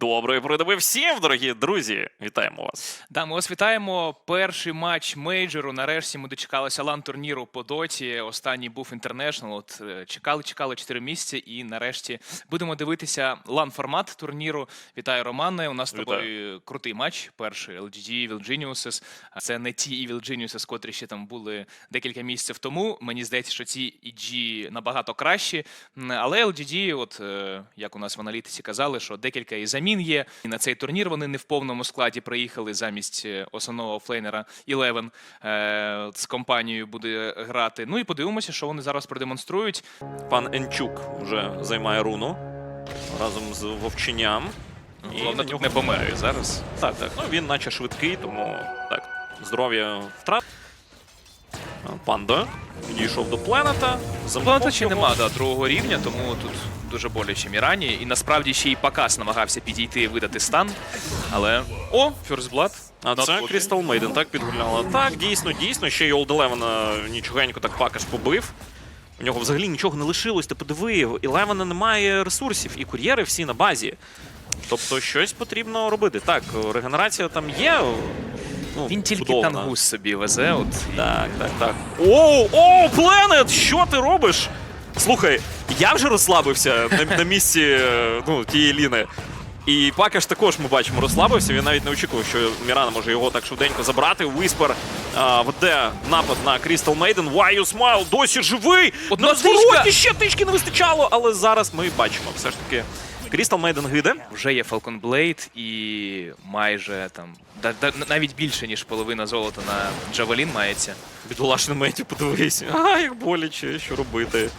Доброї передоби всім, дорогі друзі! Вітаємо вас. Да, ми вас вітаємо. Перший матч мейджору. Нарешті ми дочекалися лан турніру по доті. Останній був інтернешнл. От е, чекали, чекали 4 місяці, і нарешті будемо дивитися лан формат турніру. Вітаю, Романе. У нас з тобою крутий матч. Перший LGD Evil Geniuses. Це не ті Evil Geniuses, котрі ще там були декілька місяців тому. Мені здається, що ці EG набагато кращі. Але LGD, от е, як у нас в аналітиці казали, що декілька і замін є. І на цей турнір вони не в повному складі приїхали замість е, основного флейнера Eleven е, з компанією буде грати. Ну і подивимося, що вони зараз продемонструють. Пан Енчук вже займає руну разом з вовченням. І Головне тут не помирає зараз. Так, так. Ну він наче швидкий, тому так, здоров'я втрат. Панда підійшов до замкнув Планета ще нема да, другого рівня, тому тут дуже боляче Мірані. І насправді ще й Пакас намагався підійти і видати стан. Але о, First Blood. А Not це. Крістал Мейден так підгуляла. Так, дійсно, дійсно. Ще й Олд Елевена нічогенько так пакаш побив. У нього взагалі нічого не лишилось. Ти подиви, у Елевена немає ресурсів, і кур'єри всі на базі. Тобто щось потрібно робити. Так, регенерація там є. Ну, Він тільки вбудована. тангус собі везе. От, Так, так, так. Оу, оу, Пленет! Що ти робиш? Слухай, я вже розслабився на, на місці е, ну, тієї ліни. І Пакаш також ми бачимо розслабився. Він навіть не очікував, що Мірана може його так швиденько забрати. Виспер веде напад на Crystal Maiden. Why you smile? Досі живий! Одна на звороті ще тички не вистачало, але зараз ми бачимо все ж таки. Crystal Maiden гиде. Вже є Falcon Blade і майже там да, да, навіть більше, ніж половина золота на Джавелін мається. Бідолашний Меттю, подивись. А, як боляче, що робити.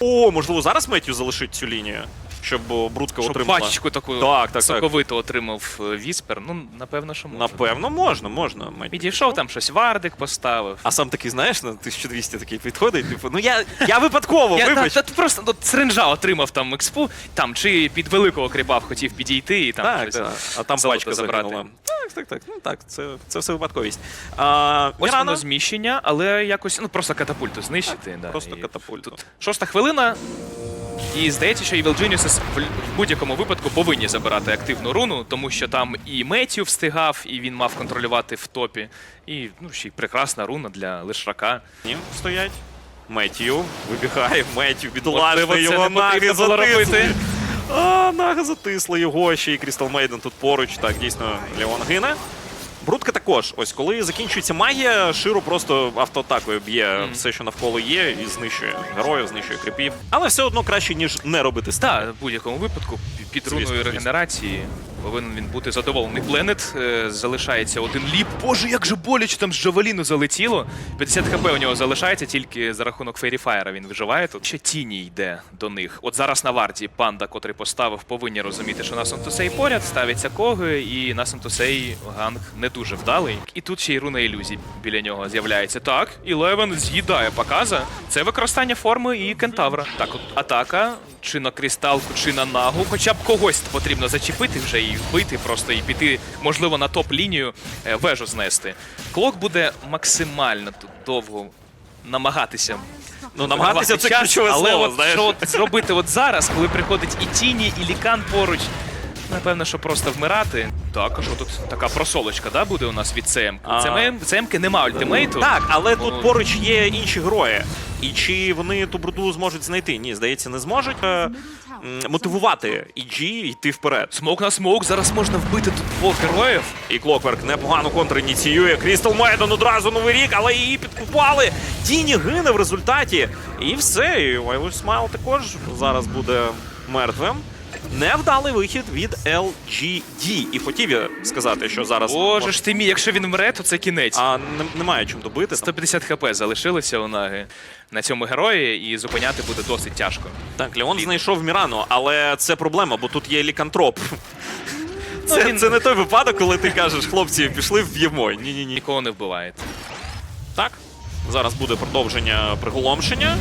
О, можливо, зараз Меттю залишить цю лінію, щоб о, Брудка Щоб отримала. пачку таку Так, так, так. отримав е, Віспер. Ну, напевно, що може. Напевно, можна, можна. Підійшов там щось Вардик поставив. А сам такий, знаєш, на 1200 такий підходить, типу, ну я, я випадково, Я та, вибач. та, просто от, сринжа отримав там експу, там чи під великого кріпав хотів підійти і там Так, щось. так, а там пачка забрати. Так, так, так. Ну так, це, це все випадковість. А, Ось Мірана, воно зміщення, але якось ну просто катапульту знищити. да, просто і катапульту. Тут шоста хвилина. І здається, що Evil Geniuses в, будь-якому випадку повинні забирати активну руну, тому що там і Меттю встигав, і він мав контролювати в топі. І ну, ще й прекрасна руна для лишрака. Ні, стоять. Меттю вибігає, Меттю, бідолашний, його наги затисли. А, наги затисли його, ще й Крістал Мейден тут поруч. Так, дійсно, Леон гине. Брудка також. Ось коли закінчується магія, Широ просто автоатакою б'є все, що навколо є, і знищує героїв, знищує кріпів. Але все одно краще, ніж не робити. Так, в будь-якому випадку під руною регенерації повинен він бути задоволений. Пленет е, залишається один ліп. Боже, як же боляче там з Джавеліну залетіло. 50 хп у нього залишається тільки за рахунок Фейріфаєра він виживає тут. Ще тіні йде до них. От зараз на варті панда, котрий поставив, повинні розуміти, що на Сантусей поряд ставиться коги, і на Сантусей ганг не дуже вдалий. І тут ще й руна ілюзій біля нього з'являється. Так, Ілевен з'їдає показа. Це використання форми і кентавра. Так, от атака чи на кристалку, чи на нагу. Хоча б когось потрібно зачепити вже і вбити, просто і піти, можливо, на топ-лінію е, вежу знести. Клок буде максимально тут довго намагатися. Ну, намагатися це час, ключове але слово, от, знаєш. що от зробити от зараз, коли приходить і тіні, і лікан поруч. Напевно, що просто вмирати. Так, а що тут така просолочка, да, буде у нас від ЦМ? А. ЦМ ЦМки нема ультимейту. Так, але тут поруч є інші герої. І чи вони ту бруду зможуть знайти? Ні, здається, не зможуть. Е, мотивувати EG йти вперед. Смок на смок, зараз можна вбити тут двох героїв. І Клокверк непогано контриніціює. Крістал Майден одразу новий рік, але її підкупали. Тіні гине в результаті. І все. І Вайлуш Смайл також зараз буде мертвим. Невдалий вихід від LGD. І хотів я сказати, що зараз Боже ж ти мій, якщо він вмре, то це кінець. а не- немає чим добити. Там 150 хп залишилося у наги на цьому герої, і зупиняти буде досить тяжко. Так, Леон знайшов Мірану, але це проблема, бо тут є лікантроп. Це, Ну, він- це не той випадок, коли ти кажеш, хлопці, пішли вб'ємо. Ні-ні-ні. Нікого не вбиває. Так, зараз буде продовження приголомшення.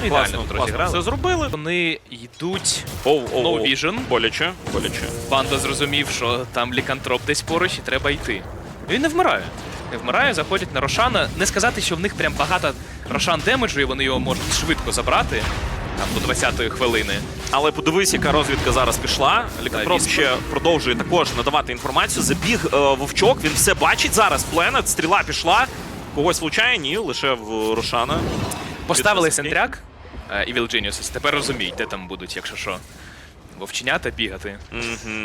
Ну, Ідеально тут розіграли. все зробили. Вони йдуть. Оу, оу, No оу. vision. Боляче, боляче. Панда зрозумів, що там лікантроп десь поруч і треба йти. Він не вмирає. Не вмирає, заходять на Рошана. Не сказати, що в них прям багато Рошан демеджу, і вони його можуть швидко забрати. Там до 20-ї хвилини. Але подивись, яка розвідка зараз пішла. Лікатроп Віспер. ще продовжує також надавати інформацію. Забіг е, вовчок, він все бачить зараз. Пленет, стріла пішла. Когось влучає, ні, лише в Рошана. Поставили сентряк е, і Evil Geniuses. Тепер розуміють, де там будуть, якщо що. Вовченята бігати.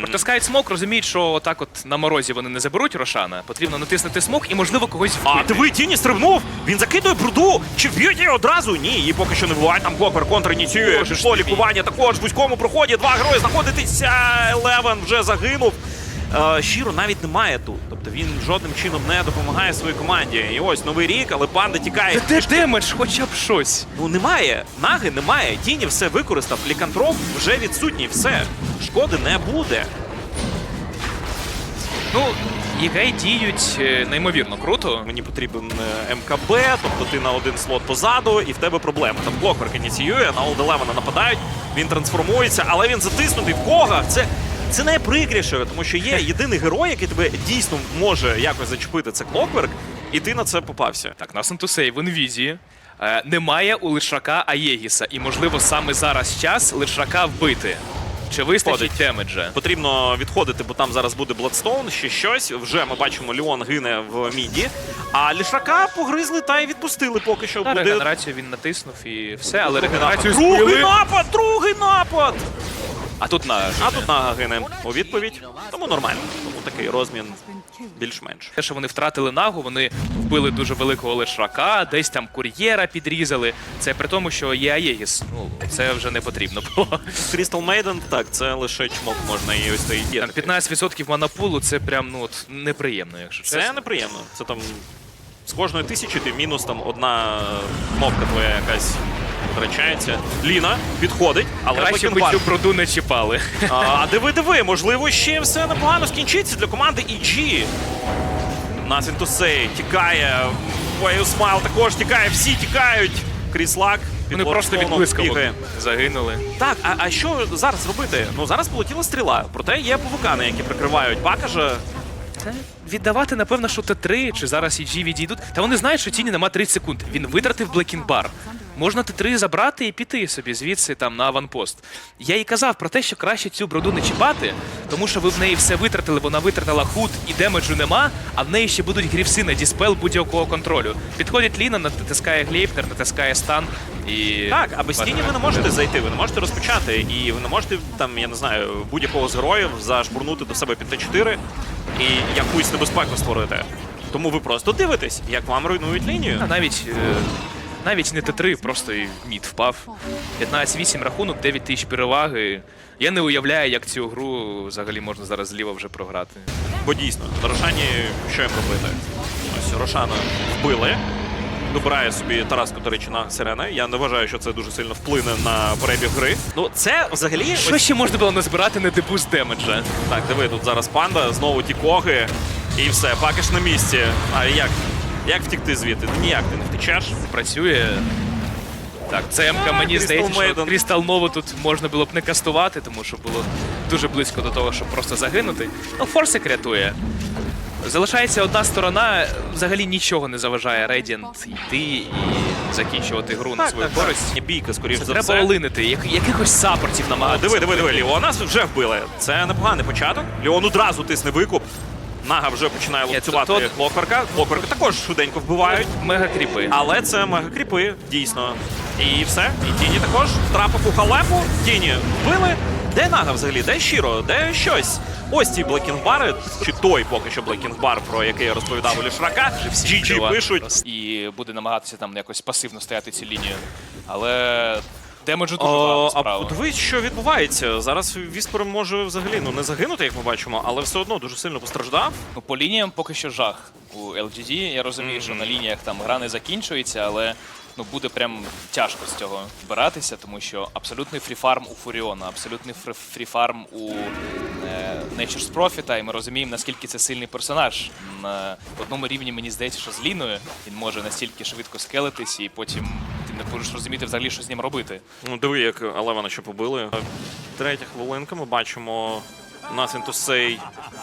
Протискають смок, розуміють, що отак от на морозі вони не заберуть Рошана. Потрібно натиснути смок і, можливо, когось вбити. А диви, тіні стрибнув! Він закидує бруду! Чи вб'ють її одразу? Ні, її поки що не буває. Там Клоквер контр ініціює. Пішло лікування також в вузькому проході. Два герої знаходитися. Елевен вже загинув. Е, Щиро навіть немає тут. Тобто він жодним чином не допомагає своїй команді. І ось новий рік, але панда тікає. Де демедж, хоча б щось. Ну немає. Наги немає. Тіні все використав. Лікантроп вже відсутній. Все. Шкоди не буде. Ну, ЄГЕЙ діють е, неймовірно круто. Мені потрібен е, МКБ, тобто ти на один слот позаду, і в тебе проблема. Там Клокверк ініціює, на Олд Елевена нападають, він трансформується, але він затиснутий в когах. Це, це найприкріше, тому що є єдиний герой, який тебе дійсно може якось зачепити, це Клокверк, і ти на це попався. Так, нас to в інвізії. Е, немає у Лишака Аєгіса, і можливо саме зараз час Лишака вбити. Чи вистачить демеджа? Потрібно відходити, бо там зараз буде Бладстоун, ще щось. Вже ми бачимо, Ліон гине в міді. А лішака погризли та й відпустили поки що. На Буде регенерацію він натиснув і все, але регенерацію Другий збили. напад! Другий напад! А тут на А тут нага гине у відповідь. Тому нормально. Тому такий розмін більш-менш. те, що вони втратили нагу, вони вбили дуже великого лишака, десь там кур'єра підрізали. Це при тому, що є Аєгіс. Ну, це вже не потрібно було. Crystal Maiden, так, це лише чмок можна і ось цей є. Там 15% манапулу це прям ну от, неприємно, якщо Це неприємно. Це там з кожної тисячі ти мінус там одна кнопка твоя якась втрачається. Ліна підходить, але Краще би цю броду не чіпали. А диви, диви, можливо, ще все непогано скінчиться для команди EG. Say, тікає. Smile також тікає, всі тікають. Кріс Лак. під Вони просто від блискавок загинули. Так, а, а що зараз робити? Ну зараз полетіла стріла, проте є повукани, які прикривають Бакажа. Віддавати, напевно, що Т3 чи зараз EG відійдуть. Та вони знають, що тіні нема 30 секунд. Він витратив Блекінбар. Можна Т3 забрати і піти собі звідси там на аванпост. Я і казав про те, що краще цю броду не чіпати, тому що ви в неї все витратили, вона витратила худ і демеджу нема, а в неї ще будуть грівси на діспел будь-якого контролю. Підходить Ліна, натискає глейпнер, натискає стан і. Так, а без тіні ви не можете зайти, ви не можете розпочати, і ви не можете там, я не знаю, будь-якого з героїв зашпурнути до себе під Т4 і якусь небезпеку створити. Тому ви просто дивитесь, як вам руйнують лінію. А навіть, е, навіть не Т3, просто і мід впав. 15-8 рахунок, 9 тисяч переваги. Я не уявляю, як цю гру взагалі можна зараз зліва вже програти. Бо дійсно, на Рошані що їм робити? Ось Рошана вбили. Добирає собі Тараску, до речі, на сирена. Я не вважаю, що це дуже сильно вплине на перебіг гри. Ну, це взагалі. Що ще можна було назбирати на дебуст демеджа? Так, диви, тут зараз панда, знову ті коги, і все, пакиш на місці. А як? Як втікти звідти? Ну, Ніяк ти не втечеш. Працює. Так, це МК мені здається, що Крістал Нову тут можна було б не кастувати, тому що було дуже близько до того, щоб просто загинути. Ну, Форсик рятує. Залишається одна сторона, взагалі нічого не заважає Radiant йти і закінчувати гру на свою користь. Бійка, скоріш за треба все. олинити, як, якихось саппортів А, намагатися. диви, диви, диви, Ліона вже вбили. Це непоганий початок. Ліон одразу тисне викуп. Нага вже починає то- то- Клокверка. Клокверка також швиденько вбивають. Мега кріпи. Але це мега кріпи, дійсно. І все. І Тіні також втрапив у халепу. Тіні вбили. Де Нага взагалі? Де Щиро? Де щось? Ось ці блекінгбари, чи той поки що блекінгбар, про який я розповідав у Лішрака. GG пишуть. І буде намагатися там якось пасивно стояти цю лінію. Але демеджу дуже багато а справа. подивись, що відбувається. Зараз Віспер може взагалі ну не загинути, як ми бачимо, але все одно дуже сильно постраждав. Ну, по лініям поки що жах у LGD. Я розумію, що на лініях там гра не закінчується, але ну буде прям тяжко з цього збиратися, тому що абсолютний фріфарм у Фуріона, абсолютний фрі- фріфарм у е, Nature's Prophet, і ми розуміємо, наскільки це сильний персонаж. На одному рівні мені здається, що з Ліною він може настільки швидко скелитись, і потім не можеш розуміти взагалі, що з ним робити. Ну, диви, як Алевана ще побили. Третя хвилинка, ми бачимо. Nothing to say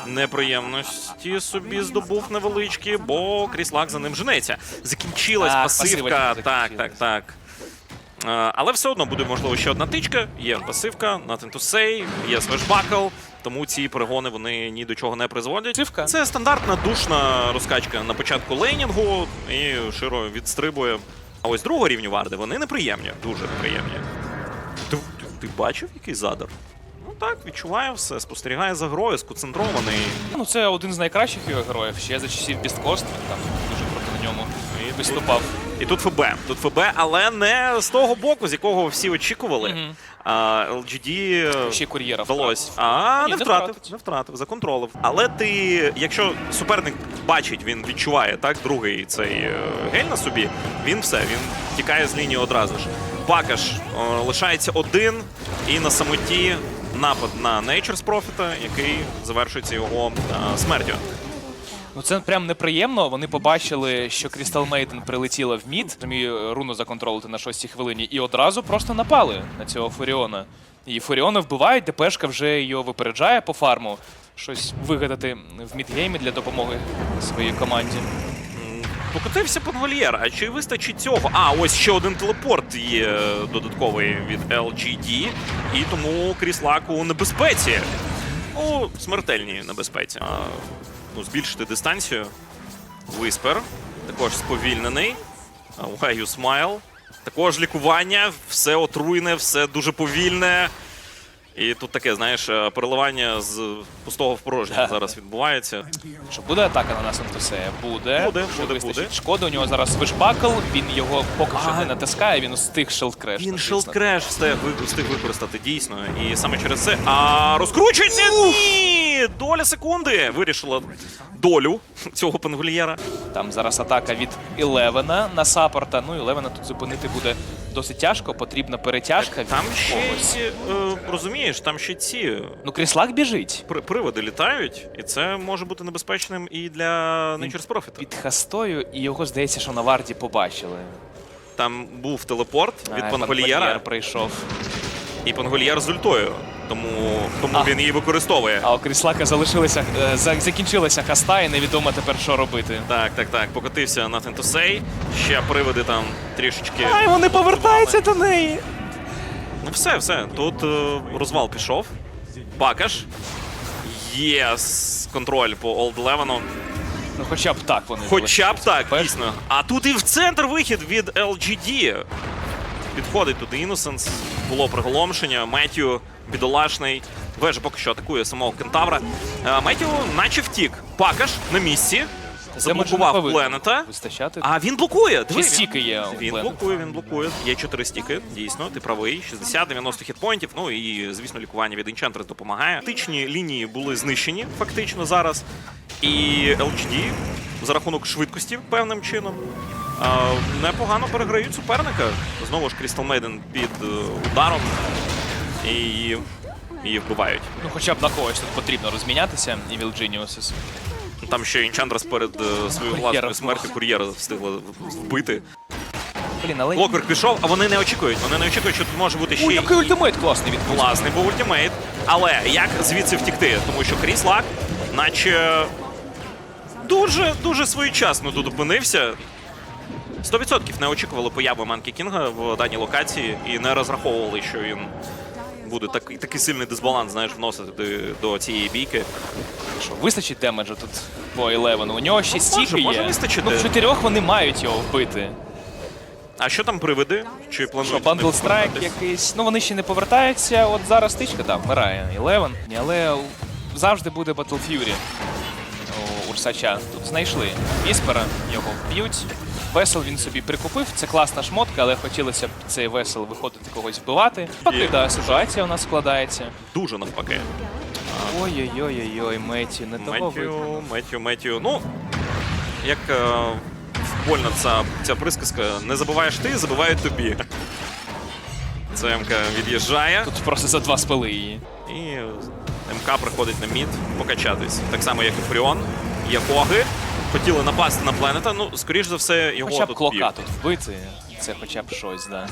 неприємності собі здобув невеличкі, бо Кріслак за ним женеться. Закінчилась Так, пасивка. Так, так, так. Але все одно буде можливо ще одна тичка, є пасивка, nothing to say, є свешбакл, тому ці перегони вони ні до чого не призводять. Пасивка. Це стандартна душна розкачка на початку лейнінгу, і Широ відстрибує. А ось другого рівню варди вони неприємні, дуже неприємні. Ти, ти, ти бачив який задар? Ну так, відчуває все, спостерігає за грою, сконцентрований. Ну, це один з найкращих його героїв. Ще за часів Бісткост, там дуже проти ньому І виступав. І тут ФБ. Тут ФБ, але не з того боку, з якого всі очікували. Мгм. А, LGD Ще й кур'єра вдалось. А, Ні, не не втратив, втратить. не втратив, законтролив. Але ти, якщо суперник бачить, він відчуває так, другий цей е, гель на собі, він все, він тікає з лінії одразу ж. Бакаш е, лишається один і на самоті напад на Nature's Profit, який завершується його е, смертю. Ну це прям неприємно. Вони побачили, що Crystal Maiden прилетіла в мід, зумію руну законтролити на шостій хвилині, і одразу просто напали на цього Фуріона. І Фуріона вбивають, ДПшка вже його випереджає по фарму. Щось вигадати в мідгеймі для допомоги своїй команді. Покотився Панвольєр, а чи вистачить цього? А, ось ще один телепорт є додатковий від LGD, і тому Кріслак у небезпеці. У смертельній небезпеці. Ну, збільшити дистанцію. Виспер. Також сповільнений. Why you smile. Також лікування, все отруйне, все дуже повільне. І тут таке, знаєш, е, переливання з пустого в порожнє зараз відбувається. Що буде атака на нас Антусея? Буде. Буде, Що буде, буде. шкоди. У нього зараз свишбакл, він його поки що не натискає, він устиг шелдкреш. Він встиг, ви- встиг використати дійсно. І саме через це. А розкручується! Ні! Доля секунди вирішила долю цього пенгольєра. Там зараз атака від Ілевена на саппорта. Ну, Ілевена тут зупинити буде досить тяжко, потрібна перетяжка. Там від ще когось. ці, е, розумієш, там ще ці Ну, Кріслак біжить. при- приводи літають, і це може бути небезпечним і для Nature's Profit. Під хастою, і його здається, що на варті побачили. Там був телепорт від А, Пангольєра, Пангольєр прийшов. І Пангольєр з ультою. Тому, тому А. він її використовує. А у Кріслака залишилися, е, за- закінчилася хаста, і невідомо тепер, що робити. Так, так, так. Покотився to say. Ще приводи там трішечки. Ай, вони повертаються до неї. Ну все, все. Тут е, розвал пішов. Бакаш. Є контроль по Олд Левену. Ну, хоча б так вони. Хоча б так, дійсно. А тут і в центр вихід від LGD. Підходить туди Innocence. Було приголомшення. Меттю бідолашний. Вежа поки що атакує самого кентавра. Е, Меттю наче втік. Бакаш на місці. Заблокував Пленета. Вистачати. А він блокує. Диви, стіки є Він блокує, він блокує. Є 4 стіки, дійсно, ти правий. 60-90 хітпоінтів. Ну і, звісно, лікування від Enchantress допомагає. Тактичні лінії були знищені фактично зараз. І LGD за рахунок швидкості певним чином. Непогано переграють суперника. Знову ж Crystal Maiden під е, ударом. І її, її вбивають. Ну, хоча б на когось тут потрібно розмінятися, і Вілджиніусис. Там ще Enchantress перед е, своєю власною смертю кур'єра встигла вбити. Блін, але. Клокверк пішов, а вони не очікують. Вони не очікують, що тут може бути ще Ой, який ультимейт класний від класний був ультимейт. Але як звідси втікти? Тому що Кріс Лак, наче дуже дуже своєчасно тут опинився. 100% не очікували появи Манкі Кінга в даній локації і не розраховували, що він буде такий, такий сильний дисбаланс, знаєш, вносити до, до цієї бійки. Що, вистачить демеджу тут по Елевену? У нього ще стіки може, може є. вистачити. Ну, в чотирьох вони мають його вбити. А що там привиди? Чи планують? Що, Бандл вони Страйк повертатись? якийсь. Ну вони ще не повертаються. От зараз тичка, так, вмирає. Елевен. Але завжди буде Battle Fury у Урсача. Тут знайшли Віспера, його вб'ють. Весел він собі прикупив. Це класна шмотка, але хотілося б цей весел виходити когось вбивати. Поки да, ситуація у нас складається. Дуже навпаки. Ой-ой-ой-ой, Меті, не того. Меттю, Меттю, Меттю. Ну, як е, вольна ця, ця присказка, не забуваєш ти, забувають тобі. ЦМК від'їжджає, Тут просто за два спили її. і МК приходить на мід покачатись. Так само, як і Фріон. Є Боги. Хотіли напасти на планета. Ну, скоріш за все, його Хоча б тут клока б'ють. тут вбити. Це хоча б щось, да.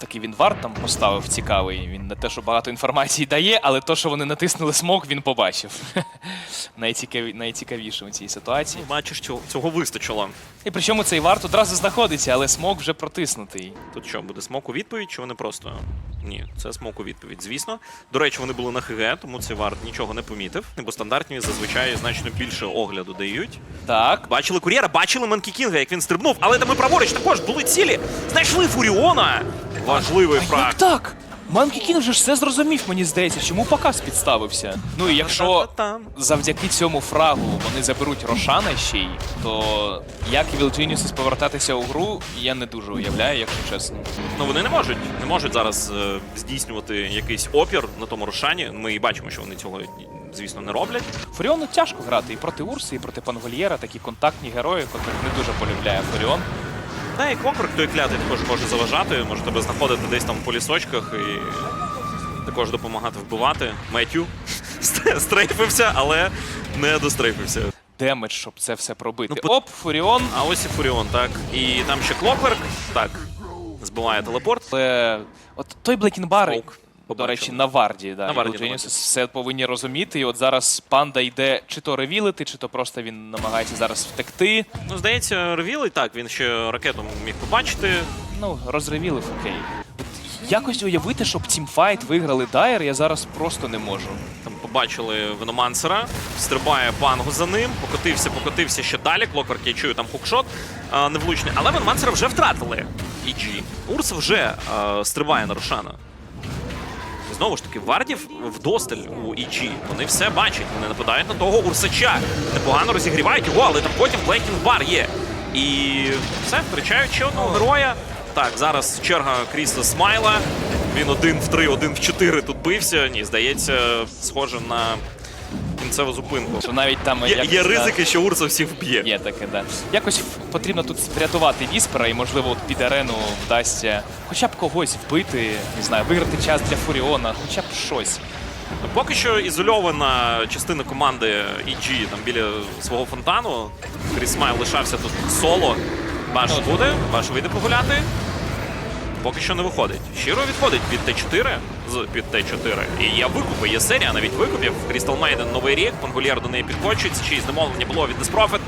Такий він варт там поставив цікавий. Він не те, що багато інформації дає, але то, що вони натиснули смок, він побачив. Найцікаві... Найцікавіше у цій ситуації. Бачиш, цього, цього вистачило. І причому цей варт одразу знаходиться, але смок вже протиснутий. Тут що, буде смок у відповідь, чи вони просто. Ні, це смок у відповідь, звісно. До речі, вони були на ХГ, тому цей варт нічого не помітив. Бо стандартні зазвичай значно більше огляду дають. Так. Бачили кур'єра, бачили Манкі Кінга, як він стрибнув, але там і праворуч також були цілі. Знайшли Фуріона. Важливий фраг. як так? Манкі Кінг вже ж все зрозумів, мені здається, чому показ підставився. Ну і якщо завдяки цьому фрагу вони заберуть Рошана ще й, то як і Geniuses повертатися у гру, я не дуже уявляю, якщо чесно. Ну вони не можуть, не можуть зараз е, здійснювати якийсь опір на тому рушанні. Ми і бачимо, що вони цього, звісно, не роблять. Фуріону тяжко грати і проти Урси, і проти Пангольєра, такі контактні герої, котрих не дуже полюбляє Фуріон. Та і Клокверк той клятий також може заважати, може тебе знаходити десь там по лісочках і також допомагати вбивати. Меттю стрейфився, але не дострейфився. Демедж, щоб це все пробити. Ну, по- Оп, Фуріон. А ось і Фуріон, так. І там ще Клокверк, так, збиває телепорт. Але от той Блекінбар, Смоук. до речі, на варді, да, На варді, варді. все повинні розуміти. І от зараз панда йде чи то ревілити, чи то просто він намагається зараз втекти. Ну, здається, ревіл і так, він ще ракету міг побачити. Ну, розревілив, окей. От якось уявити, щоб тімфайт виграли Дайер, я зараз просто не можу. Там побачили Веномансера, стрибає пангу за ним, покотився, покотився ще далі. Клокверк, я чую, там хукшот а, невлучний. Але Веномансера вже втратили. EG. Урс вже а, стрибає на Рошана. Знову ж таки, вардів вдосталь у EG. Вони все бачать, вони нападають на того Урсача. Непогано розігрівають його, але там потім Блейкінг бар є. І все, втрачають ще одного героя. Так, зараз черга Кріса Смайла. Він один в три, один в чотири тут бився. Ні, здається, схоже на кінцеву зупинку. Що навіть там Є, якось, є ризики, що Урса всіх вб'є. Є таке, да. Якось потрібно тут врятувати Віспера, і можливо от під арену вдасться хоча б когось вбити, не знаю, виграти час для Фуріона, хоча б щось. Поки що ізольована частина команди EG там біля свого фонтану. Кріс Смайл лишався тут соло. Баш Ну, буде, Баш вийде погуляти. Поки що не виходить. Щиро відходить від Т4 з під Т4. І є викупи, є серія навіть викупів. Крістал Мейден новий рік, Монгольєр до неї підкочується, чиїсь замовлення було від Деспрофит.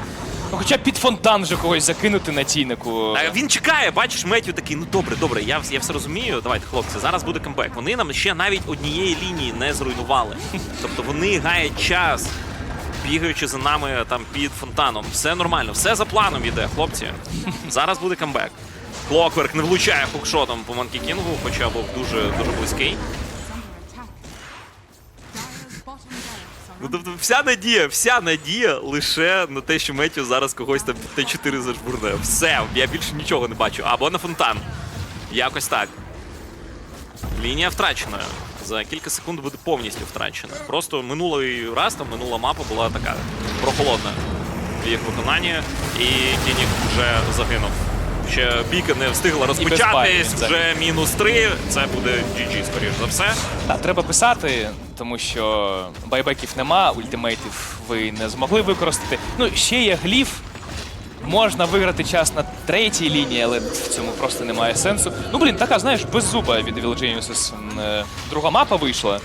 Ну, хоча б під фонтан вже когось закинути на тійнику. А він чекає, бачиш, Меттю такий, ну добре, добре, я, я все розумію. Давайте, хлопці, зараз буде камбек. Вони нам ще навіть однієї лінії не зруйнували. Тобто вони гаять час, бігаючи за нами там під фонтаном. Все нормально, все за планом іде, хлопці. Зараз буде камбек. Клокверк не влучає хукшотом по Манкі Кінгу, хоча був дуже дуже близький. Ну, тобто вся надія, вся надія лише на те, що Меттю зараз когось там Т4 зажбурне. Все, я більше нічого не бачу. Або на фонтан. Якось так. Лінія втрачена. За кілька секунд буде повністю втрачена. Просто минулий раз, там минула мапа була така прохолодна в їх виконанні, і Тінік вже загинув. Ще бійка не встигла розпочатись, вже мінус три. Це буде GG, скоріш за все. Так, треба писати, тому що байбеків нема, ультимейтів ви не змогли використати. Ну, ще є гліф. Можна виграти час на третій лінії, але в цьому просто немає сенсу. Ну, блін, така, знаєш, без зуба від Will Geniuses, е, Друга мапа вийшла.